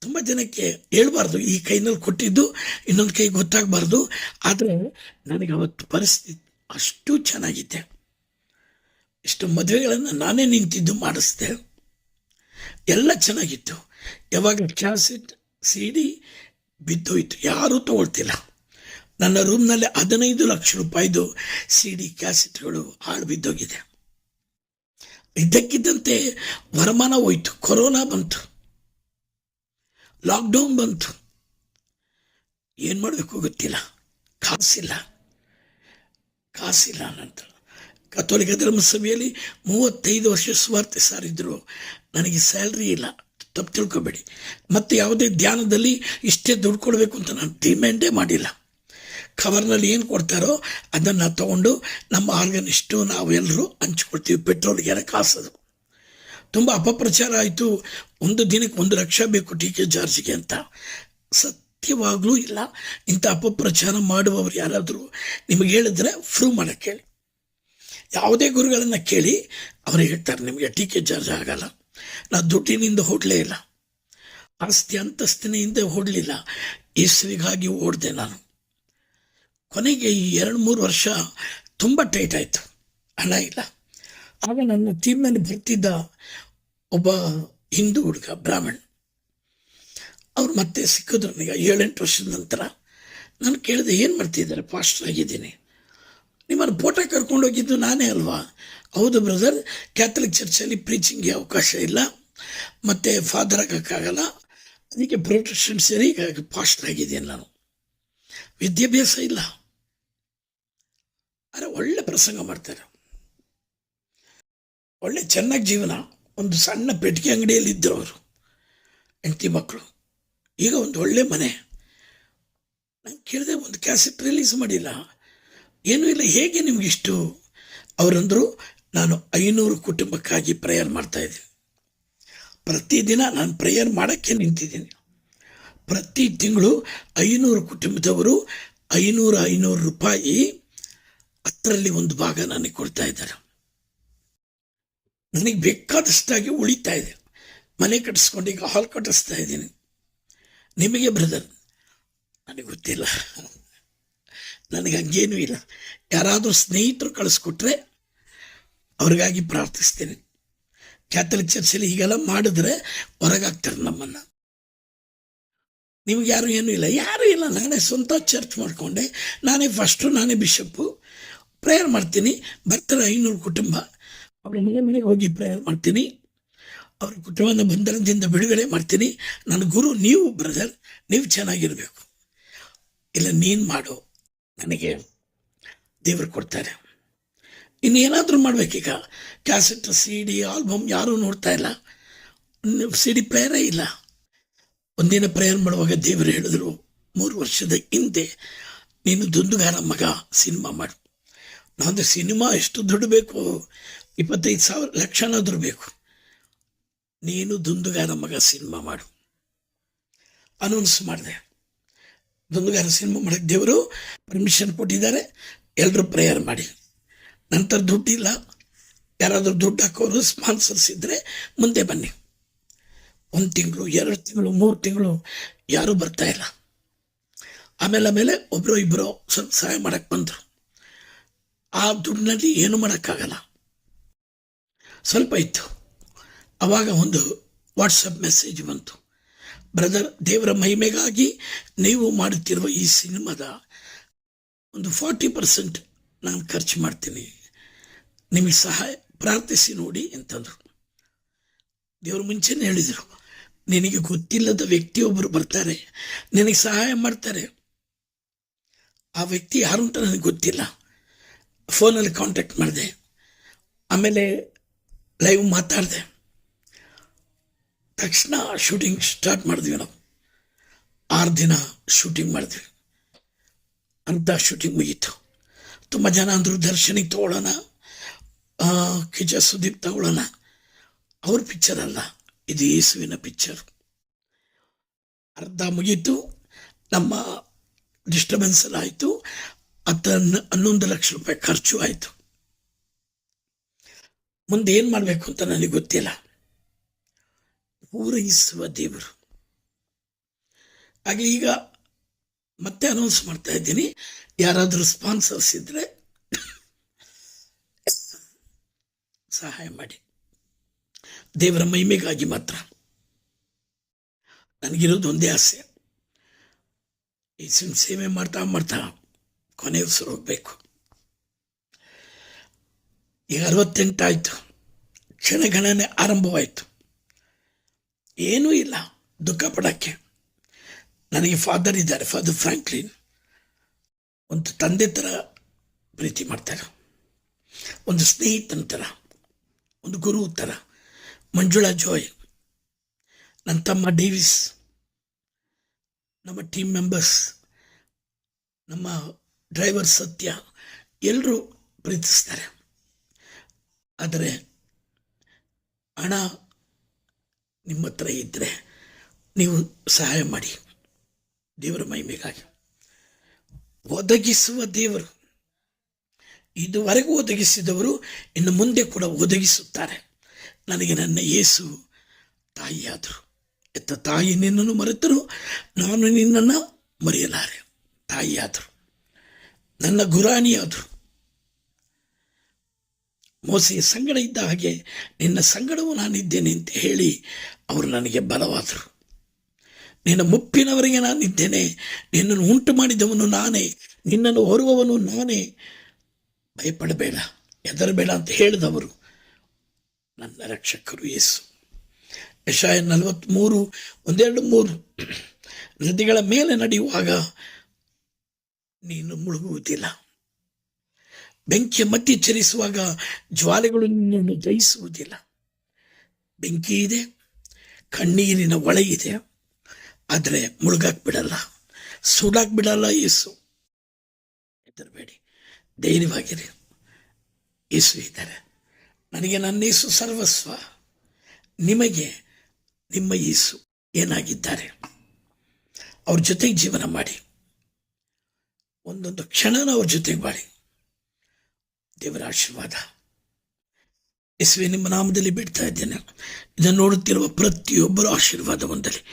ತುಂಬ ಜನಕ್ಕೆ ಹೇಳ್ಬಾರ್ದು, ಈ ಕೈನಲ್ಲಿ ಕೊಟ್ಟಿದ್ದು, ಇನ್ನೊಂದು ಕೈ ಗೊತ್ತಾಗಬಾರ್ದು. ಆದರೆ ನನಗೆ ಅವತ್ತು ಪರಿಸ್ಥಿತಿ ಅಷ್ಟು ಚೆನ್ನಾಗಿದ್ದೆ ಇಷ್ಟು ಮದುವೆಗಳನ್ನು ನಾನೇ ನಿಂತಿದ್ದು ಮಾಡಿಸ್ದೆ. ಎಲ್ಲ ಚೆನ್ನಾಗಿತ್ತು. ಯಾವಾಗ ಕ್ಯಾಸೆಟ್ ಸಿ ಡಿ ಬಿದ್ದೋಯ್ತು, ಯಾರೂ ತಗೊಳ್ತಿಲ್ಲ. ನನ್ನ ರೂಮ್ನಲ್ಲಿ ಹದಿನೈದು ಲಕ್ಷ ರೂಪಾಯಿದು ಸಿ ಡಿ ಕ್ಯಾಸೆಟ್ಗಳು ಹಾಳು ಬಿದ್ದೋಗಿದೆ. ಇದ್ದಕ್ಕಿದ್ದಂತೆ ವರಮಾನ ಹೋಯಿತು. ಕೊರೋನಾ ಬಂತು. ಲಾಕ್ಡೌನ್ ಬಂತು. ಏನು ಮಾಡಬೇಕು ಗೊತ್ತಿಲ್ಲ. ಕಾಸಿಲ್ಲ. ಕಾಸಿಲ್ಲ ನಂತರ ಕಥೋಲಿಕ ಧರ್ಮಸಭೆಯಲ್ಲಿ ಮೂವತ್ತೈದು ವರ್ಷ ಸ್ವಾರ್ಥ ಸಾರಿದ್ರು. ನನಗೆ ಸ್ಯಾಲ್ರಿ ಇಲ್ಲ. ತಪ್ಪು ತಿಳ್ಕೊಬೇಡಿ. ಮತ್ತು ಯಾವುದೇ ಧ್ಯಾನದಲ್ಲಿ ಇಷ್ಟೇ ದುಡ್ಡು ಕೊಡಬೇಕು ಅಂತ ನಾನು ಡಿಮ್ಯಾಂಡೇ ಮಾಡಿಲ್ಲ. ಕವರ್ನಲ್ಲಿ ಏನು ಕೊಡ್ತಾರೋ ಅದನ್ನು ತಗೊಂಡು ನಮ್ಮ ಆರ್ಗನಿಸ್ಟು ನಾವೆಲ್ಲರೂ ಹಂಚ್ಕೊಳ್ತೀವಿ. ಪೆಟ್ರೋಲ್ಗೆ ಕಾಸದು. ತುಂಬ ಅಪಪ್ರಚಾರ ಆಯಿತು. ಒಂದು ದಿನಕ್ಕೆ ಒಂದು ಲಕ್ಷ ಬೇಕು ಟಿ ಕೆ ಜಾರ್ಜ್ಗೆ ಅಂತ. ಸತ್ಯವಾಗಲೂ ಇಲ್ಲ. ಇಂಥ ಅಪಪ್ರಚಾರ ಮಾಡುವವರು ಯಾರಾದರೂ ನಿಮಗೆ ಹೇಳಿದ್ರೆ ಫ್ರೂ ಮಾಡೋಕ್ಕೆ ಹೇಳಿ ಯಾವುದೇ ಗುರುಗಳನ್ನು ಕೇಳಿ ಅವರು ಹೇಳ್ತಾರೆ, ನಿಮಗೆ ಟಿ ಕೆ ಜಾರ್ಜ್ ಆಗಲ್ಲ. ನಾ ದುಡ್ಡಿನಿಂದ ಹೋಡಲೇ ಇಲ್ಲ. ಆಸ್ತಿ ಅಂತಸ್ತಿನಿಂದ ಹೊಡಲಿಲ್ಲ. ಹೆಸರಿಗಾಗಿ ಓಡಿದೆ ನಾನು. ಕೊನೆಗೆ ಈ ಎರಡು ಮೂರು ವರ್ಷ ತುಂಬ ಟೈಟ್ ಆಯಿತು. ಹಣ ಇಲ್ಲ. ಆಗ ನನ್ನ ಟೀಮ್ನಲ್ಲಿ ಬರ್ತಿದ್ದ ಒಬ್ಬ ಹಿಂದೂ ಹುಡುಗ, ಬ್ರಾಹ್ಮಣ್. ಅವ್ರು ಮತ್ತೆ ಸಿಕ್ಕಿದ್ರು ನನಗೆ ಏಳೆಂಟು ವರ್ಷದ ನಂತರ. ನಾನು ಕೇಳಿದೆ, ಏನು ಮಾಡ್ತಿದ್ದಾರೆ? ಪಾಸ್ಟರ್ ಆಗಿದ್ದೀನಿ. ನಿಮ್ಮನ್ನು ಫೋಟೋ ಕರ್ಕೊಂಡೋಗಿದ್ದು ನಾನೇ ಅಲ್ವಾ? ಹೌದು ಬ್ರದರ್ ಕ್ಯಾಥಲಿಕ್ ಚರ್ಚಲ್ಲಿ ಪ್ರೀಚಿಂಗ್ಗೆ ಅವಕಾಶ ಇಲ್ಲ. ಮತ್ತು ಫಾದರ್ ಆಗೋಕ್ಕಾಗಲ್ಲ ಅದಕ್ಕೆ ಪ್ರೊಟೆಕ್ಷನ್ ಸರಿ ಈಗ ಆಗಿದ್ದೀನಿ ನಾನು. ವಿದ್ಯಾಭ್ಯಾಸ ಇಲ್ಲ. ಆದರೆ ಒಳ್ಳೆ ಪ್ರಸಂಗ ಮಾಡ್ತಾರೆ. ಒಳ್ಳೆ ಚೆನ್ನಾಗಿ ಜೀವನ, ಒಂದು ಸಣ್ಣ ಪೆಟ್ಟಿಗೆ ಅಂಗಡಿಯಲ್ಲಿ ಇದ್ದರು ಅವರು. ಹೆಂಡತಿ ಮಕ್ಕಳು. ಈಗ ಒಂದು ಒಳ್ಳೆ ಮನೆ. ನಾನು ಕೇಳಿದೆ, ಒಂದು ಕ್ಯಾಸೆಟ್ ರಿಲೀಸ್ ಮಾಡಿಲ್ಲ. ಏನೂ ಇಲ್ಲ, ಹೇಗೆ ನಿಮಗಿಷ್ಟು ಅವರಂದರು, ನಾನು ಐನೂರು ಕುಟುಂಬಕ್ಕಾಗಿ ಪ್ರೇಯರ್ ಮಾಡ್ತಾ ಇದ್ದೀನಿ. ಪ್ರತಿದಿನ ನಾನು ಪ್ರೇಯರ್ ಮಾಡೋಕ್ಕೆ ನಿಂತಿದ್ದೀನಿ. ಪ್ರತಿ ತಿಂಗಳು ಐನೂರು ಕುಟುಂಬದವರು ಐನೂರು ಐನೂರು ರೂಪಾಯಿ ಹತ್ತರಲ್ಲಿ ಒಂದು ಭಾಗ ನನಗೆ ಕೊಡ್ತಾ ಇದ್ದಾರೆ. ನನಗೆ ಬೇಕಾದಷ್ಟಾಗಿ ಉಳಿತಾ ಇದೆ. ಮನೆ ಕಟ್ಟಿಸ್ಕೊಂಡು ಈಗ ಹಾಲ್ ಕಟ್ಟಿಸ್ತಾ ಇದ್ದೀನಿ. ನಿಮಗೆ ಬ್ರದರ್? ನನಗೆ ಗೊತ್ತಿಲ್ಲ. ನನಗೆ ಹಂಗೇನೂ ಇಲ್ಲ. ಯಾರಾದರೂ ಸ್ನೇಹಿತರು ಕಳಿಸ್ಕೊಟ್ರೆ ಅವ್ರಿಗಾಗಿ ಪ್ರಾರ್ಥಿಸ್ತೀನಿ. ಕ್ಯಾಥಲಿಕ್ ಚರ್ಚಲ್ಲಿ ಹೀಗೆಲ್ಲ ಮಾಡಿದ್ರೆ ಹೊರಗಾಗ್ತಾರೆ ನಮ್ಮನ್ನು. ನಿಮ್ಗೆ ಯಾರು ಏನೂ ಇಲ್ಲ. ಯಾರೂ ಇಲ್ಲ. ನಾನೇ ಸ್ವಂತ ಚರ್ಚ್ ಮಾಡಿಕೊಂಡೆ. ನಾನೇ ಫಸ್ಟು ನಾನೇ ಬಿಷಪ್ಪು ಪ್ರೇಯರ್ ಮಾಡ್ತೀನಿ. ಬರ್ತಾರೆ ಐನೂರು ಕುಟುಂಬ. ಅವ್ರ ಮನೆ ಮನೆಗೆ ಹೋಗಿ ಪ್ರೇಯರ್ ಮಾಡ್ತೀನಿ. ಅವ್ರ ಕುಟುಂಬದ ಬಂಧನದಿಂದ ಬಿಡುಗಡೆ ಮಾಡ್ತೀನಿ. ನನ್ನ ಗುರು, ನೀವು ಬ್ರದರ್ ನೀವು ಚೆನ್ನಾಗಿರಬೇಕು. ಇಲ್ಲ, ನೀನು ಮಾಡು. ನನಗೆ ದೇವರು ಕೊಡ್ತಾರೆ. ಇನ್ನೇನಾದರೂ ಮಾಡಬೇಕೀಗ? ಕ್ಯಾಸೆಟ್ ಸಿ ಡಿ ಆಲ್ಬಮ್ ಯಾರೂ ನೋಡ್ತಾ ಇಲ್ಲ. ಸಿ ಡಿ ಪ್ರೇಯರೇ ಇಲ್ಲ. ಒಂದಿನ ಪ್ರೇಯರ್ ಮಾಡುವಾಗ ದೇವರು ಹೇಳಿದ್ರು, ಮೂರು ವರ್ಷದ ಹಿಂದೆ ನೀನು ದುಂದುಗಾರ ಮಗ ಸಿನಿಮಾ ಮಾಡು. ನಾನು ಸಿನಿಮಾ ಎಷ್ಟು ದುಡ್ಡು ಬೇಕು? ಇಪ್ಪತ್ತೈದು ಸಾವಿರ, ಲಕ್ಷನಾದರೂ ಬೇಕು. ನೀನು ದುಂದುಗಾರ ಮಗ ಸಿನಿಮಾ ಮಾಡು. ಅನೌನ್ಸ್ ಮಾಡಿದೆ. ದುಂದುಗಾರ ಸಿನಿಮಾ ಮಾಡಕ್ಕೆ ದೇವರು ಪರ್ಮಿಷನ್ ಕೊಟ್ಟಿದ್ದಾರೆ. ಎಲ್ಲರೂ ಪ್ರೇಯರ್ ಮಾಡಿ. ನಂತರ ದುಡ್ಡಿಲ್ಲ. ಯಾರಾದರೂ ದುಡ್ಡು ಹಾಕೋರು ಸ್ಪಾನ್ಸರ್ಸ್ ಇದ್ದರೆ ಮುಂದೆ ಬನ್ನಿ. ಒಂದು ತಿಂಗಳು, ಎರಡು ತಿಂಗಳು, ಮೂರು ತಿಂಗಳು ಯಾರೂ ಇಲ್ಲ. ಆಮೇಲೆ ಆಮೇಲೆ ಒಬ್ಬರು ಇಬ್ಬರು ಸ್ವಲ್ಪ ಸಹಾಯ ಮಾಡಕ್ಕೆ ಬಂದರು. ಆ ದುಡ್ಡಿನಲ್ಲಿ ಏನು ಮಾಡೋಕ್ಕಾಗಲ್ಲ. ಸ್ವಲ್ಪ ಇತ್ತು. ಆವಾಗ ಒಂದು ವಾಟ್ಸಪ್ ಮೆಸೇಜ್ ಬಂತು. ಬ್ರದರ್, ದೇವರ ಮಹಿಮೆಗಾಗಿ ನೀವು ಮಾಡುತ್ತಿರುವ ಈ ಸಿನಿಮಾದ ಒಂದು ಫಾರ್ಟಿ ಪರ್ಸೆಂಟ್ ನಾನು ಖರ್ಚು ಮಾಡ್ತೀನಿ. ನಿಮಗೆ ಸಹಾಯ, ಪ್ರಾರ್ಥಿಸಿ ನೋಡಿ ಅಂತಂದರು. ದೇವರು ಮುಂಚೆನೇ ಹೇಳಿದರು. ನಿನಗೆ ಗೊತ್ತಿಲ್ಲದ ವ್ಯಕ್ತಿಯೊಬ್ಬರು ಬರ್ತಾರೆ. ನಿನಗೆ ಸಹಾಯ ಮಾಡ್ತಾರೆ. ಆ ವ್ಯಕ್ತಿ ಯಾರು ಅಂತ ನನಗೆ ಗೊತ್ತಿಲ್ಲ. ಫೋನಲ್ಲಿ ಕಾಂಟ್ಯಾಕ್ಟ್ ಮಾಡಿದೆ. ಆಮೇಲೆ ಲೈವ್ ಮಾತಾಡಿದೆ. ತಕ್ಷಣ ಶೂಟಿಂಗ್ ಸ್ಟಾರ್ಟ್ ಮಾಡಿದ್ವಿ ನಾವು. ಆರು ದಿನ ಶೂಟಿಂಗ್ ಮಾಡಿದ್ವಿ. ಅಂಥ ಶೂಟಿಂಗ್ ಮುಗೀತು. ತುಂಬ ಜನ ಅಂದರು, ದರ್ಶನಿಗೆ ತಗೊಳ್ಳೋಣ. ಕಿಜ ಸುದೀಪ್ ತಗೊಳ್ಳೋಣ. ಅವ್ರ ಪಿಕ್ಚರ್ ಅಲ್ಲ, ಇದು ಯೇಸುವಿನ ಪಿಕ್ಚರ್ ಅರ್ಧ ಮುಗೀತು. ನಮ್ಮ ಡಿಸ್ಟರ್ಬೆನ್ಸ್ ಎಲ್ಲ ಆಯಿತು. ಹತ್ತ ಹನ್ನೊಂದು ಲಕ್ಷ ರೂಪಾಯಿ ಖರ್ಚು ಆಯಿತು. ಮುಂದೆ ಏನು ಮಾಡಬೇಕು ಅಂತ ನನಗೆ ಗೊತ್ತಿಲ್ಲ. ಪೂರೈಸುವ ದೇವರು. ಹಾಗೆ ಈಗ ಮತ್ತೆ ಅನೌನ್ಸ್ ಮಾಡ್ತಾ ಇದ್ದೀನಿ. ಯಾರಾದರೂ ಸ್ಪಾನ್ಸರ್ಸ್ ಇದ್ದರೆ ಸಹಾಯ ಮಾಡಿ. ದೇವರ ಮಹಿಮೆಗಾಗಿ ಮಾತ್ರ. ನನಗಿರೋದು ಒಂದೇ ಆಸೆ. ಈ ಸೇವೆ ಮಾಡ್ತಾ ಮಾಡ್ತಾ ಕೊನೆ ಉಸಿರು ಬೇಕು ಈಗ ಅರವತ್ತೆಂಟಾಯಿತು. ಕ್ಷಣಗಣನೆ ಆರಂಭವಾಯಿತು. ಏನೂ ಇಲ್ಲ. ದುಃಖ ಪಡೋಕ್ಕೆ. ನನಗೆ ಫಾದರ್ ಇದ್ದಾರೆ ಫಾದರ್ ಫ್ರಾಂಕ್ಲಿನ್ ಒಂದು ತಂದೆ ಥರ ಪ್ರೀತಿ ಮಾಡ್ತಾರೆ. ಒಂದು ಸ್ನೇಹಿತನ ಥರ, ಒಂದು ಗುರು ಥರ. ಮಂಜುಳಾ ಜೋಯ್ ನನ್ನ ತಮ್ಮ ಡೇವಿಸ್ ನಮ್ಮ ಟೀಮ್ ಮೆಂಬರ್ಸ್ ನಮ್ಮ ಡ್ರೈವರ್ ಸತ್ಯ ಎಲ್ಲರೂ ಪ್ರೀತಿಸ್ತಾರೆ. ಆದರೆ ಹಣ ನಿಮ್ಮ ಹತ್ರ ಇದ್ದರೆ ನೀವು ಸಹಾಯ ಮಾಡಿ. ದೇವರ ಮಹಿಮೆಗಾಗಿ. ಒದಗಿಸುವ ದೇವರು. ಇದುವರೆಗೂ ಒದಗಿಸಿದವರು ಇನ್ನು ಮುಂದೆ ಕೂಡ ಒದಗಿಸುತ್ತಾರೆ. ನನಗೆ ನನ್ನ ಯೇಸು ತಾಯಿಯಾದರು. ಎತ್ತ ತಾಯಿ ನಿನ್ನನ್ನು ಮರೆತರು, ನಾನು ನಿನ್ನನ್ನು ಮರೆಯಲಾರೆ. ತಾಯಿಯಾದರು. ನನ್ನ ಗುರಾಣಿಯಾದರು. ಮೋಸೆಯ ಸಂಗಡ ಇದ್ದ ಹಾಗೆ ನಿನ್ನ ಸಂಗಡವೂ ನಾನಿದ್ದೇನೆ ಅಂತ ಹೇಳಿ ಅವರು ನನಗೆ ಬಲವಾದರು. ನಿನ್ನ ಮುಪ್ಪಿನವರೆಗೆ ನಾನಿದ್ದೇನೆ, ನಿನ್ನನ್ನು ಉಂಟು ಮಾಡಿದವನು ನಾನೇ, ನಿನ್ನನ್ನು ಹೊರುವವನು ನಾನೇ. ಭಯಪಡಬೇಡ, ಹೆದರಬೇಡ ಅಂತ ಹೇಳಿದವರು ನನ್ನ ರಕ್ಷಕರು ಯೇಸು. ಯಶಾಯ ನಲವತ್ತ್ಮೂರು ಒಂದೆರಡು ಮೂರು. ನದಿಗಳ ಮೇಲೆ ನಡೆಯುವಾಗ ನೀನು ಮುಳುಗುವುದಿಲ್ಲ. ಬೆಂಕಿಯ ಮಧ್ಯೆ ಚರಿಸುವಾಗ ಜ್ವಾಲೆಗಳು ನಿನ್ನನ್ನು ಜಯಿಸುವುದಿಲ್ಲ. ಬೆಂಕಿ ಇದೆ, ಕಣ್ಣೀರಿನ ಒಳೆ ಇದೆ, ಆದರೆ ಮುಳುಗಾಕ್ ಬಿಡಲ್ಲ ಸುಡಾಕ್ ಬಿಡಲ್ಲ ಯೇಸು. ಹೆದರಬೇಡಿ. ಧೈರ್ಯವಾಗಿರಿ. ಯೇಸು ಇದ್ದಾರೆ. ನನಗೆ ನನ್ನ ಯೇಸು ಸರ್ವಸ್ವ. ನಿಮಗೆ ನಿಮ್ಮ ಯೇಸು ಏನಾಗಿದ್ದಾರೆ? ಅವ್ರ ಜೊತೆಗೆ ಜೀವನ ಮಾಡಿ. ಒಂದೊಂದು ಕ್ಷಣನ ಅವ್ರ ಜೊತೆಗೆ ಬಾಳಿ. ದೇವರ ಆಶೀರ್ವಾದ. ಯೇಸುವೆ, ನಿಮ್ಮ ನಾಮದಲ್ಲಿ ಬಿಡ್ತಾ ಇದ್ದೇನೆ. ಇದನ್ನು ನೋಡುತ್ತಿರುವ ಪ್ರತಿಯೊಬ್ಬರು ಆಶೀರ್ವಾದ ಹೊಂದಲಿ.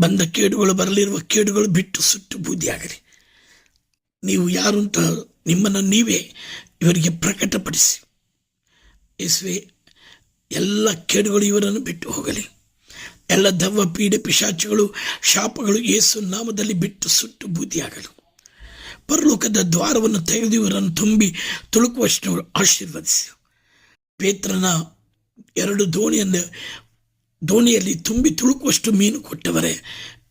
ಬಂದ ಕೇಡುಗಳು ಬರಲಿರುವ ಕೇಡುಗಳು ಬಿಟ್ಟು ಸುಟ್ಟು ಬೂದಿಯಾಗಲಿ. ನೀವು ಯಾರು ಅಂತ ನಿಮ್ಮನ್ನು ನೀವೇ ಇವರಿಗೆ ಪ್ರಕಟಪಡಿಸಿ. ಯೇಸುವೆ, ಎಲ್ಲ ಕೇಡುಗಳು ಇವರನ್ನು ಬಿಟ್ಟು ಹೋಗಲಿ. ಎಲ್ಲ ದವ್ವ, ಪೀಡೆ, ಪಿಶಾಚಿಗಳು, ಶಾಪಗಳು ಯೇಸು ನಾಮದಲ್ಲಿ ಬಿಟ್ಟು ಸುಟ್ಟು ಬೂದಿಯಾಗಲು. ಪರಲೋಕದ ದ್ವಾರವನ್ನು ತೆಗೆದು ಇವರನ್ನು ತುಂಬಿ ತುಳುಕುವಷ್ಟು ಆಶೀರ್ವದಿಸಿ. ಪೇತ್ರನ ಎರಡು ದೋಣಿಯನ್ನು ದೋಣಿಯಲ್ಲಿ ತುಂಬಿ ತುಳುಕುವಷ್ಟು ಮೀನು ಕೊಟ್ಟವರೇ,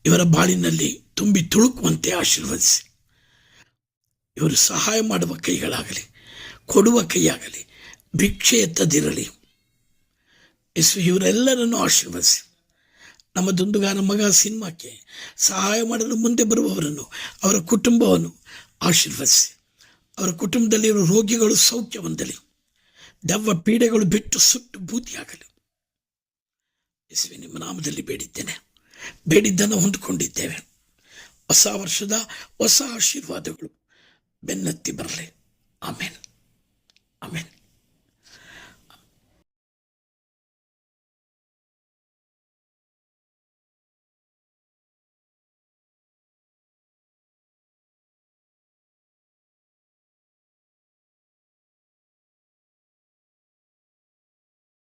ಇವರ ಬಾಳಿನಲ್ಲಿ ತುಂಬಿ ತುಳುಕುವಂತೆ ಆಶೀರ್ವದಿಸಿ. ಇವರು ಸಹಾಯ ಮಾಡುವ ಕೈಗಳಾಗಲಿ, ಕೊಡುವ ಕೈಯಾಗಲಿ ಭಿಕ್ಷೆ ಎತ್ತದಿರಲಿ ಯೇಸು ಇವರೆಲ್ಲರನ್ನು ಆಶೀರ್ವದಿಸಿ. ನಮ್ಮ ದುಂದುಗಾನ ಮಗ ಸಿನಿಮಾಕ್ಕೆ ಸಹಾಯ ಮಾಡಲು ಮುಂದೆ ಬರುವವರನ್ನು, ಅವರ ಕುಟುಂಬವನ್ನು ಆಶೀರ್ವದಿಸಿ. ಅವರ ಕುಟುಂಬದಲ್ಲಿರುವ ರೋಗಿಗಳು ಸೌಖ್ಯ ಹೊಂದಲಿ. ದವ್ವ ಪೀಡೆಗಳು ಬಿಟ್ಟು ಸುಟ್ಟು ಬೂದಿಯಾಗಲಿ. ಯೇಸುವೆ, ನಿಮ್ಮ ನಾಮದಲ್ಲಿ ಬೇಡಿದ್ದೇನೆ. ಬೇಡಿದ್ದನ್ನು ಹೊಂದಿಕೊಂಡಿದ್ದೇವೆ. ಹೊಸ ವರ್ಷದ ಹೊಸ ಆಶೀರ್ವಾದಗಳು ಬೆನ್ನತ್ತಿ ಬರಲಿ. ಆಮೇಲೆ